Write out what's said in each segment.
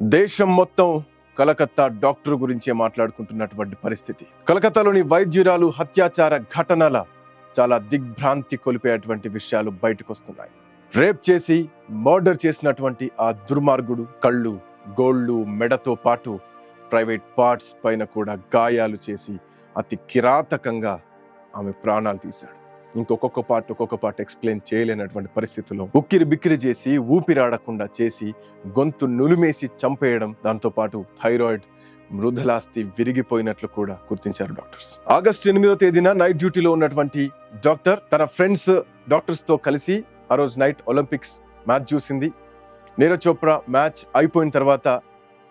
దేశం మొత్తం కలకత్తా డాక్టర్ గురించే మాట్లాడుకుంటున్నటువంటి పరిస్థితి. కలకత్తాలోని వైద్యురాలు హత్యాచార ఘటనల చాలా దిగ్భ్రాంతి కొలిపేటువంటి విషయాలు బయటకు వస్తున్నాయి రేప్ చేసి మర్డర్ చేసినటువంటి ఆ దుర్మార్గుడు కళ్ళు గోళ్ళు మెడతో పాటు ప్రైవేట్ పార్ట్స్ పైన కూడా గాయాలు చేసి అతి కిరాతకంగా ఆమె ప్రాణాలు తీశాడు. ఇంకొక్కొక్క పార్ట్ ఒక్కొక్క పార్ట్ ఎక్స్ప్లెయిన్ చేయలేనటువంటి పరిస్థితుల్లో ఉక్కిరి బిక్కిరి చేసి ఊపిరాడకుండా చేసి గొంతు నులిమేసి చంపేయడం దాంతో పాటు థైరాయిడ్ మృదలాస్తి విరిగిపోయినట్లు కూడా గుర్తించారు డాక్టర్స్. ఆగస్ట్ ఎనిమిదో తేదీన నైట్ డ్యూటీలో ఉన్నటువంటి డాక్టర్ తన ఫ్రెండ్స్ డాక్టర్స్తో కలిసి ఆ రోజు నైట్ ఒలింపిక్స్ మ్యాచ్ చూసింది. నీరజ్ చోప్రా మ్యాచ్ అయిపోయిన తర్వాత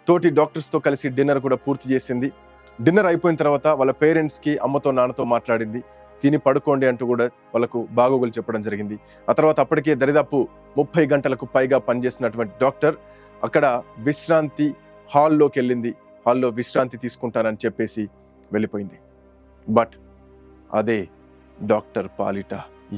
తోటి డాక్టర్స్తో కలిసి డిన్నర్ కూడా పూర్తి చేసింది. డిన్నర్ అయిపోయిన తర్వాత వాళ్ళ పేరెంట్స్కి అమ్మతో నాన్నతో మాట్లాడింది. తిని పడుకోండి అంటూ కూడా వాళ్ళకు బాగోగులు చెప్పడం జరిగింది. ఆ తర్వాత అప్పటికే దరిదాపు ముప్పై గంటలకు పైగా పనిచేసినటువంటి డాక్టర్ అక్కడ విశ్రాంతి హాల్లోకి వెళ్ళింది. హాల్లో విశ్రాంతి తీసుకుంటానని చెప్పేసి వెళ్ళిపోయింది. బట్ అదే డాక్టర్ పాలిట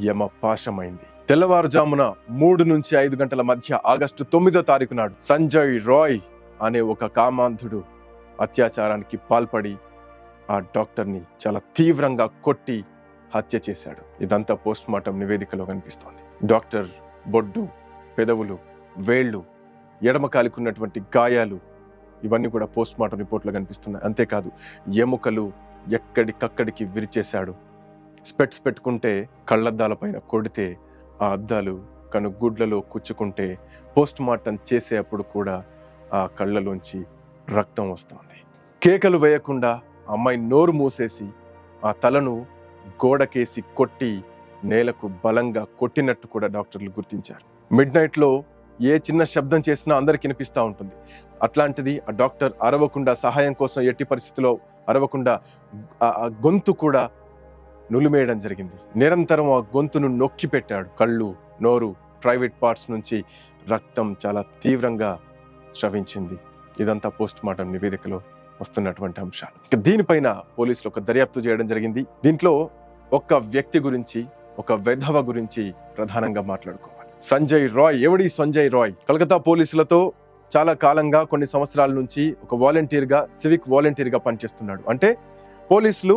యమ పాశమైంది. తెల్లవారుజామున మూడు నుంచి ఐదు గంటల మధ్య ఆగస్టు తొమ్మిదో తారీఖు నాడు సంజయ్ రాయ్ అనే ఒక కామాంధుడు అత్యాచారానికి పాల్పడి ఆ డాక్టర్ని చాలా తీవ్రంగా కొట్టి హత్య చేశాడు. ఇదంతా పోస్ట్ మార్టం నివేదికలో కనిపిస్తోంది. డాక్టర్ బొడ్డు పెదవులు వేళ్ళు ఎడమ కాలికున్నటువంటి గాయాలు ఇవన్నీ కూడా పోస్ట్ మార్టం రిపోర్ట్లో కనిపిస్తున్నాయి. అంతేకాదు ఎముకలు ఎక్కడికక్కడికి విరిచేశాడు. స్పెట్స్ పెట్టుకుంటే కళ్ళద్దాల పైన కొడితే ఆ అద్దాలు కనుగుడ్లలో కుచ్చుకుంటే పోస్ట్ మార్టం చేసేటప్పుడు కూడా ఆ కళ్ళలోంచి రక్తం వస్తుంది. కేకలు వేయకుండా అమ్మాయి నోరు మూసేసి ఆ తలను గోడకేసి కొట్టి నేలకు బలంగా కొట్టినట్టు కూడా డాక్టర్లు గుర్తించారు. మిడ్ నైట్లో ఏ చిన్న శబ్దం చేసినా అందరికి వినిపిస్తూ ఉంటుంది. అట్లాంటిది ఆ డాక్టర్ అరవకుండా సహాయం కోసం ఎట్టి పరిస్థితిలో అరవకుండా ఆ- గొంతు కూడా నులిమేయడం జరిగింది. నిరంతరం ఆ గొంతును నొక్కి పెట్టాడు. కళ్ళు నోరు ప్రైవేట్ పార్ట్స్ నుంచి రక్తం చాలా తీవ్రంగా స్రవించింది. ఇదంతా పోస్ట్ మార్టం నివేదికలో వస్తున్నటువంటి అంశాలు. ఇక దీనిపైన పోలీసులు ఒక దర్యాప్తు చేయడం జరిగింది. దీంట్లో ఒక వ్యక్తి గురించి ఒక వెధవ గురించి ప్రధానంగా మాట్లాడుకోవాలి. సంజయ్ రాయ్ ఎవడి సంజయ్ రాయ్? కలకత్తా పోలీసులతో చాలా కాలంగా కొన్ని సంవత్సరాల నుంచి ఒక వాలంటీర్గా సివిక్ వాలంటీర్గా పనిచేస్తున్నాడు. అంటే పోలీసులు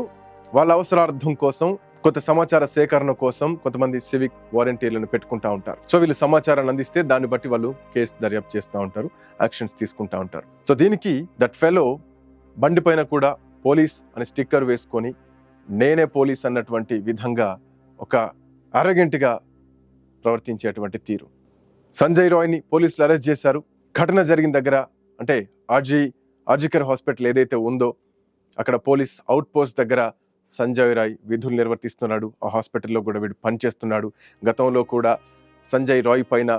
వాళ్ళ అవసరార్థం కోసం కొంత సమాచార సేకరణ కోసం కొంతమంది సివిక్ వాలంటీర్లను పెట్టుకుంటా ఉంటారు. సో వీళ్ళు సమాచారాన్ని అందిస్తే దాన్ని బట్టి వాళ్ళు కేసు దర్యాప్తు చేస్తూ ఉంటారు యాక్షన్స్ తీసుకుంటా ఉంటారు. సో దీనికి దట్ ఫెలో బండి పైన కూడా పోలీస్ అనే స్టిక్కర్ వేసుకొని నేనే పోలీస్ అన్నటువంటి విధంగా ఒక అరగంటగా ప్రవర్తించేటువంటి తీరు. సంజయ్ రాయ్ని పోలీసులు అరెస్ట్ చేశారు. ఘటన జరిగిన దగ్గర అంటే ఆర్జీ ఆర్జికర్ హాస్పిటల్ ఏదైతే ఉందో అక్కడ పోలీస్ అవుట్ పోస్ట్ దగ్గర సంజయ్ రాయ్ విధులు నిర్వర్తిస్తున్నాడు. ఆ హాస్పిటల్లో కూడా వీడు పనిచేస్తున్నాడు. గతంలో కూడా సంజయ్ రాయ్ పైన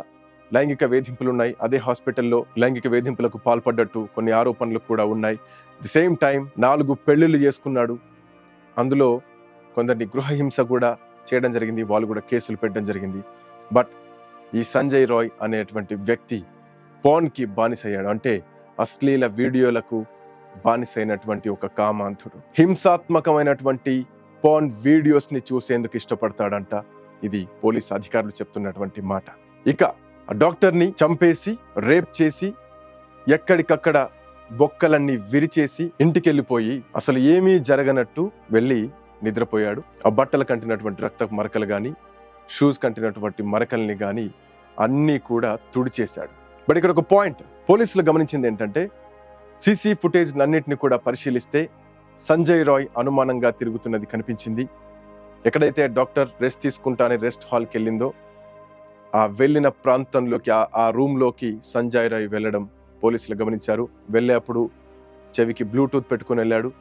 లైంగిక వేధింపులు ఉన్నాయి అదే హాస్పిటల్లో లైంగిక వేధింపులకు పాల్పడ్డట్టు కొన్ని ఆరోపణలు కూడా ఉన్నాయి. ది సేమ్ టైం నాలుగు పెళ్ళిళ్ళు చేసుకున్నాడు. అందులో కొందరిని గృహహింస కూడా చేయడం జరిగింది. వాళ్ళు కూడా కేసులు పెట్టడం జరిగింది. బట్ ఈ సంజయ్ రాయ్ అనేటువంటి వ్యక్తి పోన్కి బానిసయ్యాడు. అంటే అశ్లీల వీడియోలకు బానిసైనటువంటి ఒక కామాంతుడు హింసాత్మకమైనటువంటి పోన్ వీడియోస్ని చూసేందుకు ఇష్టపడతాడంట. ఇది పోలీస్ అధికారులు చెప్తున్నటువంటి మాట. ఇక డాక్టర్ని చంపేసి రేప్ చేసి ఎక్కడికక్కడ బొక్కలన్నీ విరిచేసి ఇంటికి వెళ్ళిపోయి అసలు ఏమీ జరగనట్టు వెళ్ళి నిద్రపోయాడు. ఆ బట్టలు కంటినటువంటి రక్త మరకలు కానీ షూస్ కంటినటువంటి మరకల్ని కానీ అన్నీ కూడా తుడిచేశాడు. బట్ ఇక్కడ ఒక పాయింట్ పోలీసులు గమనించింది ఏంటంటే సీసీ ఫుటేజ్ అన్నింటిని కూడా పరిశీలిస్తే సంజయ్ రాయ్ అనుమానంగా తిరుగుతున్నది కనిపించింది. ఎక్కడైతే డాక్టర్ రెస్ట్ తీసుకుంటానే రెస్ట్ హాల్కి వెళ్ళిందో ఆ వెళ్ళిన ప్రాంతంలోకి ఆ- ఆ రూమ్లోకి సంజయ్ రాయ్ వెళ్ళడం పోలీసులు గమనించారు. వెళ్ళేప్పుడు చెవికి బ్లూటూత్ పెట్టుకుని వెళ్ళాడు.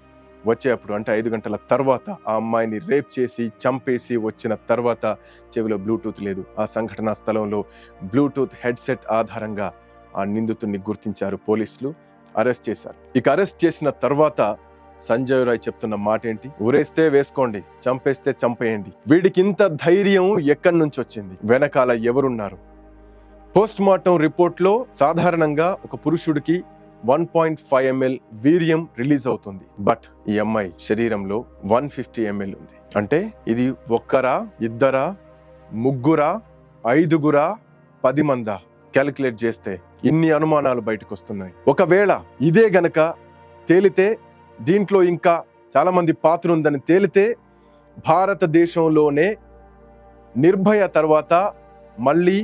వచ్చేప్పుడు అంటే ఐదు గంటల తర్వాత ఆ అమ్మాయిని రేప్ చేసి చంపేసి వచ్చిన తర్వాత చెవిలో బ్లూటూత్ లేదు. ఆ సంఘటనా స్థలంలో బ్లూటూత్ హెడ్సెట్ ఆధారంగా ఆ నిందితుడిని గుర్తించారు పోలీసులు. అరెస్ట్ చేశారు. ఇక అరెస్ట్ చేసిన తర్వాత సంజయ్ రాయ్ చెప్తున్న మాట ఏంటి ఊరేస్తే వేసుకోండి చంపేస్తే చంపేయండి. వీడికి ఇంత ధైర్యం ఎక్కడి నుంచి వచ్చింది? వెనకాల ఎవరున్నారు? పోస్ట్ మార్టం రిపోర్ట్లో సాధారణంగా ఒక పురుషుడికి వన్ పాయింట్ ఫైవ్ ఎంఎల్ వీర్యం రిలీజ్ అవుతుంది. బట్ ఈ అమ్మాయి శరీరంలో వన్ ఫిఫ్టీ ఎంఎల్ ఉంది. అంటే ఇది ఒక్కరా ఇద్దరా ముగ్గురా ఐదుగురా పది మందా? క్యాలిక్యులేట్ చేస్తే ఇన్ని అనుమానాలు బయటకు వస్తున్నాయి ఒకవేళ ఇదే గనక తేలితే దీంట్లో ఇంకా చాలామంది పాత్ర ఉందని తేలితే భారతదేశంలోనే నిర్భయ తర్వాత మళ్ళీ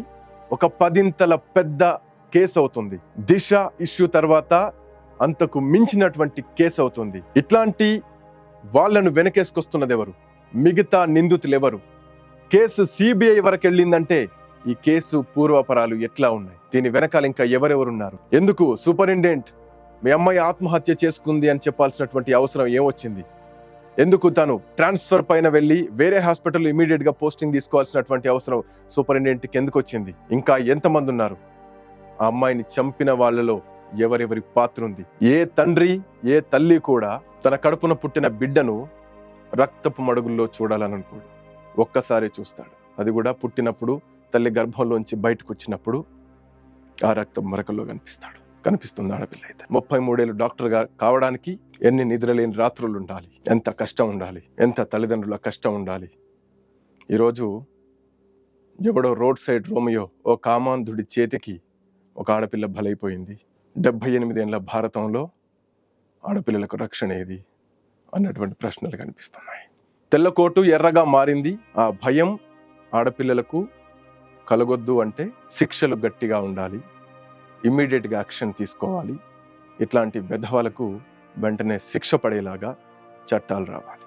ఒక పదింతల పెద్ద కేసు అవుతుంది దిశ ఇష్యూ తర్వాత అంతకు మించినటువంటి కేసు అవుతుంది ఇట్లాంటి వాళ్ళను వెనకేసుకొస్తున్నది ఎవరు మిగతా నిందితులు ఎవరు కేసు సిబిఐ వరకు వెళ్ళిందంటే ఈ కేసు పూర్వాపరాలు ఎట్లా ఉన్నాయి? దీని వెనకాల ఇంకా ఎవరెవరున్నారు? ఎందుకు? సూపరింటెండెంట్ మీ అమ్మాయి ఆత్మహత్య చేసుకుంది అని చెప్పాల్సినటువంటి అవసరం ఏమొచ్చింది? ఎందుకు తను ట్రాన్స్ఫర్ పైన వెళ్ళి వేరే హాస్పిటల్ ఇమీడియట్గా పోస్టింగ్ తీసుకోవాల్సినటువంటి అవసరం సూపరింటెండెంట్కి ఎందుకు వచ్చింది? ఇంకా ఎంతమంది ఉన్నారు? ఆ అమ్మాయిని చంపిన వాళ్ళలో ఎవరెవరి పాత్ర ఉంది? ఏ తండ్రి ఏ తల్లి కూడా తన కడుపున పుట్టిన బిడ్డను రక్తపు మడుగుల్లో చూడాలని అనుకోడు ఒక్కసారి చూస్తాడు. అది కూడా పుట్టినప్పుడు తల్లి గర్భంలోంచి బయటకు వచ్చినప్పుడు ఆ రక్తం మరకల్లో కనిపిస్తాడు. కనిపిస్తుంది ఆడపిల్ల అయితే ముప్పై మూడేళ్ళు డాక్టర్గా కావడానికి ఎన్ని నిద్రలేని రాత్రులు ఉండాలి? ఎంత కష్టం ఉండాలి? ఎంత తల్లిదండ్రుల కష్టం ఉండాలి? ఈరోజు ఎవడో రోడ్ సైడ్ రోమియో ఓ కామాంధుడి చేతికి ఒక ఆడపిల్ల బలైపోయింది. డెబ్బై ఎనిమిదేళ్ళ భారతంలో ఆడపిల్లలకు రక్షణ ఏది? అన్నటువంటి ప్రశ్నలు కనిపిస్తున్నాయి. తెల్లకోటు ఎర్రగా మారింది. ఆ భయం ఆడపిల్లలకు కలగొద్దు అంటే శిక్షలు గట్టిగా ఉండాలి. ఇమ్మీడియట్గా యాక్షన్ తీసుకోవాలి. ఇట్లాంటి వెధవలకు వెంటనే శిక్ష పడేలాగా చట్టాలు రావాలి.